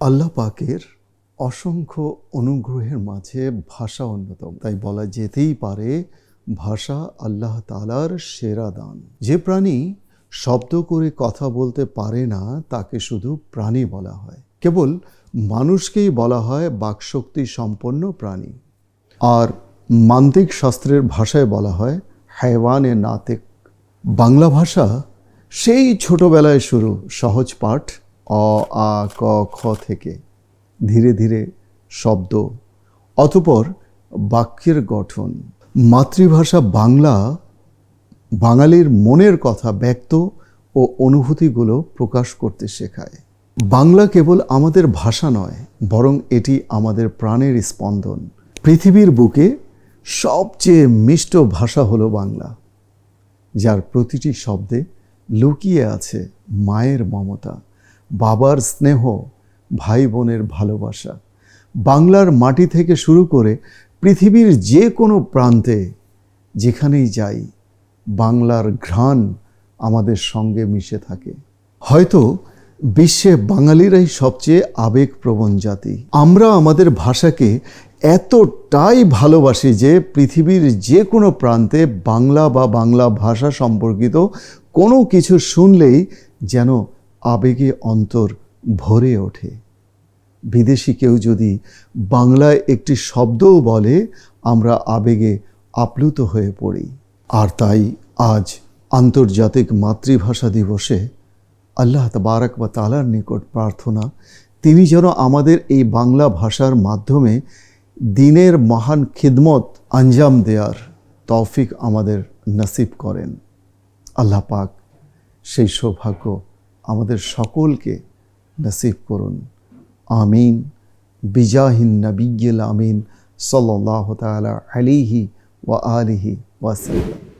আল্লাহ পাকের অসংখ্য অনুগ্রহের মাঝে ভাষা অন্যতম। তাই বলা যেতেই পারে ভাষা আল্লাহ তালার সেরা দান। যে প্রাণী শব্দ করে কথা বলতে পারে না, তাকে শুধু প্রাণী বলা হয়। কেবল মানুষকেই বলা হয় বাকশক্তি সম্পন্ন প্রাণী। আর মান্তিক শাস্ত্রের ভাষায় বলা হয় হাইওয়ানে নাতেক। বাংলা ভাষা সেই ছোটবেলায় শুরু, সহজ পাঠ অ, আ, ক, খ থেকে ধীরে ধীরে শব্দ। অতপর বাক্যের গঠন। মাতৃভাষা বাংলা, বাঙালির মনের কথা ব্যক্ত ও অনুভূতিগুলো প্রকাশ করতে শেখায়। বাংলা কেবল আমাদের ভাষা নয়, বরং এটি আমাদের প্রাণের স্পন্দন। পৃথিবীর বুকে সবচেয়ে মিষ্ট ভাষা হলো বাংলা, যার প্রতিটি শব্দে লুকিয়ে আছে মায়ের মমতা। বাবার স্নেহ ভাই বোনের ভালোবাসা। বাংলার মাটি থেকে শুরু করে পৃথিবীর যে কোনো প্রান্তে যেখানেই যাই, বাংলার ঘ্রাণ আমাদের সঙ্গে মিশে থাকে। হয়তো বিশ্বে বাঙালিরাই সবচেয়ে আবেগপ্রবণ জাতি। আমরা আমাদের ভাষাকে এতটাই ভালোবাসি যে পৃথিবীর যে কোনো প্রান্তে বাংলা বা বাংলা ভাষা সম্পর্কিত কোনো কিছু শুনলেই যেন আবেগে অন্তর ভরে ওঠে। বিদেশি কেউ যদি বাংলায় একটি শব্দও বলে, আমরা আবেগে আপ্লুত হয়ে পড়ি। আর তাই আজ আন্তর্জাতিক মাতৃভাষা দিবসে আল্লাহ তবারক বা তালার নিকট প্রার্থনা, তিনি যেন আমাদের এই বাংলা ভাষার মাধ্যমে দিনের মহান খিদমত আঞ্জাম দেওয়ার তৌফিক আমাদের নসিব করেন। আল্লাহ পাক সেই সৌভাগ্য আমাদের সকলকে নসিব করুন। আমিন। বিজাহিন নবিগিল আমিন। সাল্লাহ তালা আলিহি ওয়া আলিহি ওয়াসাল্লাম।